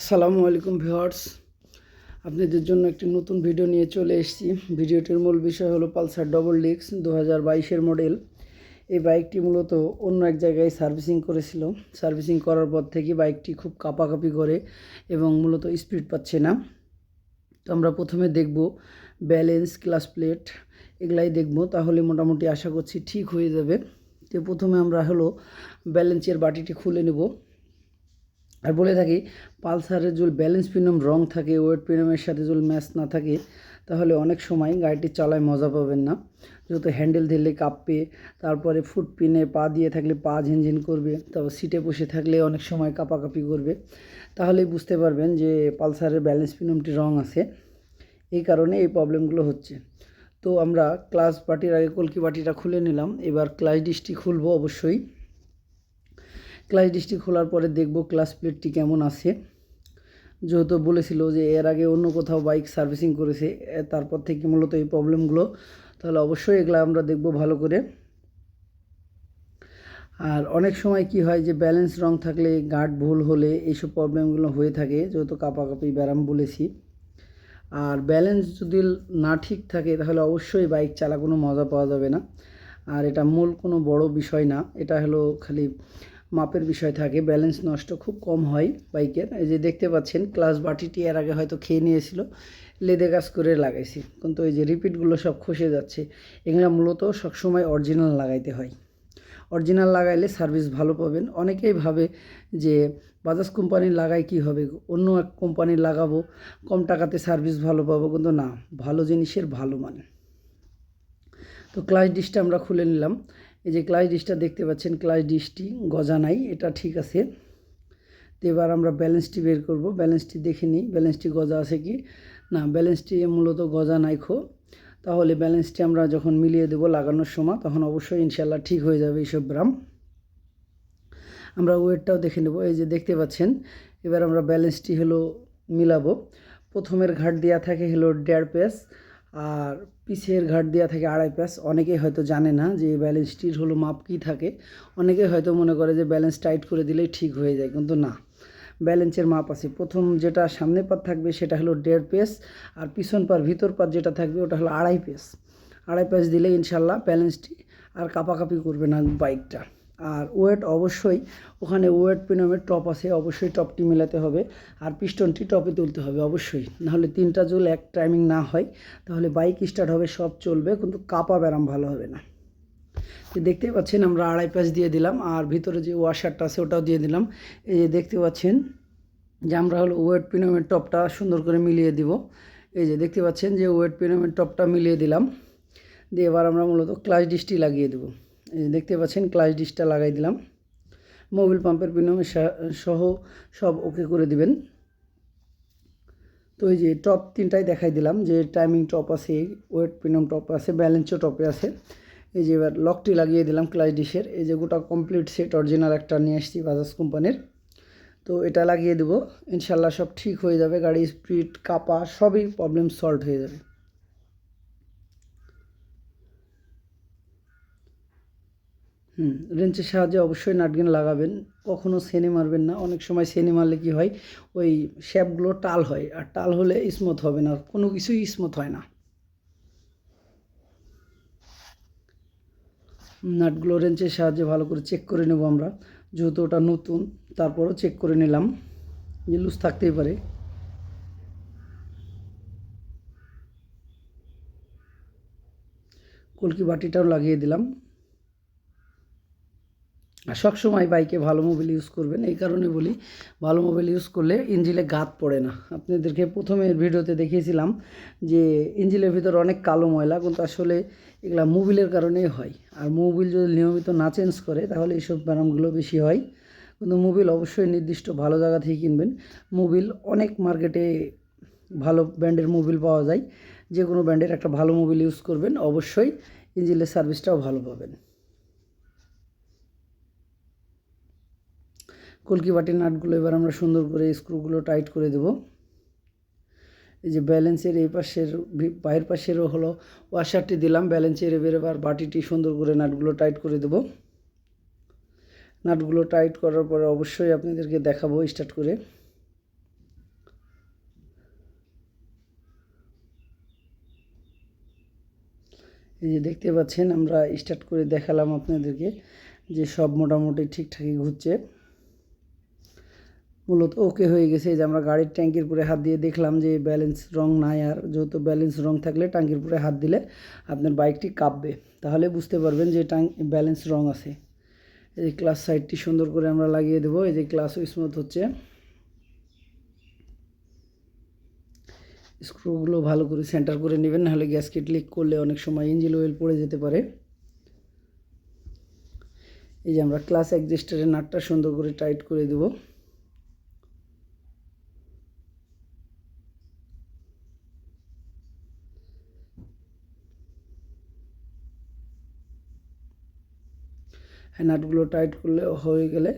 আসসালামু আলাইকুম ভিউয়ার্স। আপনাদের জন্য একটি নতুন ভিডিও নিয়ে চলে এসেছি। ভিডিওটির মূল বিষয় হলো পালসার ডবল ডিক্স দু হাজার বাইশের মডেল। এই বাইকটি মূলত অন্য এক জায়গায় সার্ভিসিং করেছিল। সার্ভিসিং করার পর থেকে বাইকটি খুব কাঁপাকাঁপি করে এবং মূলত স্পিড পাচ্ছে না। তো আমরা প্রথমে দেখব ব্যালেন্স, ক্লাস প্লেট এগুলাই দেখব। তাহলে মোটামুটি আশা করছি ঠিক হয়ে যাবে। তো প্রথমে আমরা হলো ব্যালেন্সের বাটিটি খুলে নেব। আর বলে থাকি, পালসারের যদি ব্যালেন্স পিনম রং থাকে ওয়েট পিনমের সাথে যদি ম্যাচ না থাকে, তাহলে অনেক সময় গাড়িটি চালায় মজা পাবেন না। যেহেতু হ্যান্ডেল ধরলে কাঁপবে, তারপরে ফুট পিনে পা দিয়ে থাকলে পা ঝিনঝিন করবে, তারপর সিটে বসে থাকলে অনেক সময় কাঁপাকাঁপি করবে। তাহলেই বুঝতে পারবেন যে পালসারের ব্যালেন্স পিনমটি রং আছে। এই কারণে এই প্রবলেমগুলো হচ্ছে। তো আমরা ক্লাস পার্টির আগে কলকি বাটিটা খুলে নিলাম। এবার ক্লাস ডিসটি খুলবো অবশ্যই। ক্লাস ডিসটি খোলার পরে দেখব ক্লাস প্লেটটি কেমন আছে। যেহেতু বলেছিল যে এর আগে অন্য কোথাও বাইক সার্ভিসিং করেছে তারপর থেকে মূলত এই প্রবলেমগুলো, তাহলে অবশ্যই এগুলো আমরা দেখব ভালো করে। আর অনেক সময় কি হয় যে ব্যালেন্স রং থাকলে গার্ড ভুল হলে এইসব প্রবলেমগুলো হয়ে থাকে, যেহেতু কাপাকাপি ব্যারাম বলেছি। আর ব্যালেন্স যদি না ঠিক থাকে, তাহলে অবশ্যই বাইক চালা কোনো মজা পাওয়া যাবে না। আর এটা মূল কোনো বড় বিষয় না, এটা হলো খালি মাপের বিষয় থাকে ব্যালেন্স নষ্ট খুব কম হয় বাইকের। এই যে দেখতে পাচ্ছেন ক্লাস বাটিটি এর আগে হয়তো খেয়ে নিয়েছিল, লেদে কাজ করে লাগাইছি। কিন্তু এই যে রিপিটগুলো সব খসে যাচ্ছে, এগুলো মূলত সবসময় অরিজিনাল লাগাইতে হয়। অরিজিনাল লাগাইলে সার্ভিস ভালো পাবেন। অনেকেই ভাবে যে বাজাজ কোম্পানির লাগাই কি হবে? অন্য এক কোম্পানির লাগাবো, কম টাকাতে সার্ভিস ভালো পাবো, কিন্তু না, ভালো জিনিসের ভালো মানে। তো ক্লাস ডিসটা আমরা খুলে নিলাম। এই যে ক্লাস ডিসটা দেখতে পাচ্ছেন ক্লাস ডিসটি গজা নাই, এটা ঠিক আছে। তো এবার আমরা ব্যালেন্সটি বের করব ব্যালেন্সটি দেখে নিই ব্যালেন্সটি গজা আছে কি? না ব্যালেন্সটি মূলত গজা নাই খো। তাহলে ব্যালেন্সটি আমরা যখন মিলিয়ে দেবো লাগানোর সময়, তখন অবশ্যই ইনশাল্লাহ ঠিক হয়ে যাবে এইসব ব্রাম। আমরা ওয়েটটাও দেখে নেব, এই যে দেখতে পাচ্ছেন, এবার আমরা ব্যালেন্সটি হলো মিলাবো। প্রথমের ঘাট দেওয়া থাকে হলো দেড় পেস আর পিছের ঘাট দেওয়া থাকে আড়াই প্যাস অনেকেই হয়তো জানে না যে ব্যালেন্সটির হলো মাপ কী থাকে। অনেকে হয়তো মনে করে যে ব্যালেন্স টাইট করে দিলেই ঠিক হয়ে যায়, কিন্তু না। ব্যালেন্সের মাপ আছে। প্রথম যেটা সামনে পার থাকবে সেটা হলো দেড় পেস আর পিছন পার ভিতর পার যেটা থাকবে ওটা হলো আড়াই পেস আড়াই পেস দিলে ইনশাল্লাহ ব্যালেন্সটি আর কাপাকাপি করবে না বাইকটা। আর ওয়েট অবশ্যই, ওখানে ওয়েট পিনমের টপ আছে, অবশ্যই টপটি মেলাতে হবে। আর পিস্টনটি টপে তুলতে হবে, অবশ্যই। নাহলে তিনটা জুল এক টাইমিং না হয়, তাহলে বাইক স্টার্ট হবে, সব চলবে, কিন্তু কাপা ব্যারাম ভালো হবে না। তো দেখতেই পাচ্ছেন, আমরা আড়াই প্যাচ দিয়ে দিলাম, আর ভিতরে যে ওয়াশারটা আছে, ওটাও দিয়ে দিলাম। এই যে দেখতে পাচ্ছেন, যে আমরা হলো ওয়েট পিনমের টপটা সুন্দর করে মিলিয়ে দিব। এই যে দেখতে পাচ্ছেন যে ওয়েট পিনমের টপটা মিলিয়ে দিলাম। দিয়ে এবার আমরা মূলত ক্লাস ডিসটি লাগিয়ে দেবো। দেখতে পাচ্ছেন ক্লাস ডিসটা লাগাই দিলাম। মোবিল পাম্পের পিনমের সহ সব ওকে করে দিবেন। তো এই যে টপ তিনটাই দেখাই দিলাম, যে টাইমিং টপ আছে, ওয়েট পিনম টপ আছে, ব্যালেন্সও টপে আছে। এই যে এবার লকটি লাগিয়ে দিলাম ক্লাস ডিশের এই যে গোটা কমপ্লিট সেট, অরিজিনাল একটা নিয়ে এসেছি বাজাজ কোম্পানির। তো এটা লাগিয়ে দেবো ইনশাল্লাহ সব ঠিক হয়ে যাবে গাড়ি স্পিড, কাপা, সবই প্রবলেম সলভ হয়ে যাবে। হুম, রেঞ্চের সাহায্যে অবশ্যই নাটগেন লাগাবেন। কখনও সেনে মারবেন না। অনেক সময় সেনে মারলে কী হয়, ওই শ্যাপগুলো টাল হয়। আর টাল হলে স্মুথ হবে না। কোনো কিছুই স্মুথ হয় না। নাটগুলো রেঞ্চের সাহায্যে ভালো করে চেক করে নেব আমরা। যেহেতু ওটা নতুন, তারপরও চেক করে নিলাম। যে লুজ থাকতেই পারে। কলকি বাটিটাও লাগিয়ে দিলাম। সবসময় বাইকে ভালো মোবাইল ইউজ করবেন, এই কারণে বলি ভালো মোবাইল ইউজ করলে ইঞ্জিলে গাত পড়ে না। আপনাদেরকে প্রথমের ভিডিওতে দেখিয়েছিলাম যে ইঞ্জিলের ভিতর অনেক কালো ময়লা, কিন্তু আসলে এগুলা মোবিলের কারণেই হয়। আর মোবিল যদি নিয়মিত না চেঞ্জ করে, তাহলে এইসব ব্যায়ামগুলো বেশি হয়। কিন্তু মোবিল অবশ্যই নির্দিষ্ট ভালো জায়গা থেকে কিনবেন। মোবিল অনেক মার্কেটে ভালো ব্র্যান্ডের মোবিল পাওয়া যায়। যে কোনো ব্র্যান্ডের একটা ভালো মোবিল ইউজ করবেন, অবশ্যই ইঞ্জিনের সার্ভিসটাও ভালো পাবেন। কলকি বাটির নাটগুলো এবার আমরা সুন্দর করে স্ক্রুগুলো টাইট করে দেব। এই যে ব্যালেন্সের এই পাশের বাইরের পাশেরও হলো ওয়াশারটি দিলাম ব্যালেন্সের এবার এবার বাটিটি সুন্দর করে নাটগুলো টাইট করে দেব। নাটগুলো টাইট করার পরে অবশ্যই আপনাদেরকে দেখাবো স্টার্ট করে। এই যে দেখতে পাচ্ছেন, আমরা স্টার্ট করে দেখালাম আপনাদেরকে যে সব মোটামুটি ঠিকঠাকই ঘুরছে। মূলত ওকে হয়ে গেছে। যে আমরা গাড়ির ট্যাঙ্কির উপরে হাত দিয়ে দেখলাম যে ব্যালেন্স রং নাই আর যেহেতু ব্যালেন্স রং থাকলে ট্যাঙ্কির উপরে হাত দিলে আপনার বাইকটি কাঁপবে। তাহলে বুঝতে পারবেন যে ট্যাঙ্ক ব্যালেন্স রং আছে। এই যে ক্লাস সাইডটি সুন্দর করে আমরা লাগিয়ে দেবো। এই যে ক্লাসও স্মুথ হচ্ছে। স্ক্রুগুলো ভালো করে সেন্টার করে নেবেন, নাহলে গ্যাসকেট লিক করলে অনেক সময় ইঞ্জিন অয়েল পড়ে যেতে পারে। এই যে আমরা ক্লাস অ্যাডজাস্টারের নাটটা সুন্দর করে টাইট করে দেবো। হ্যাঁ টাইট করলে হয়ে গেলে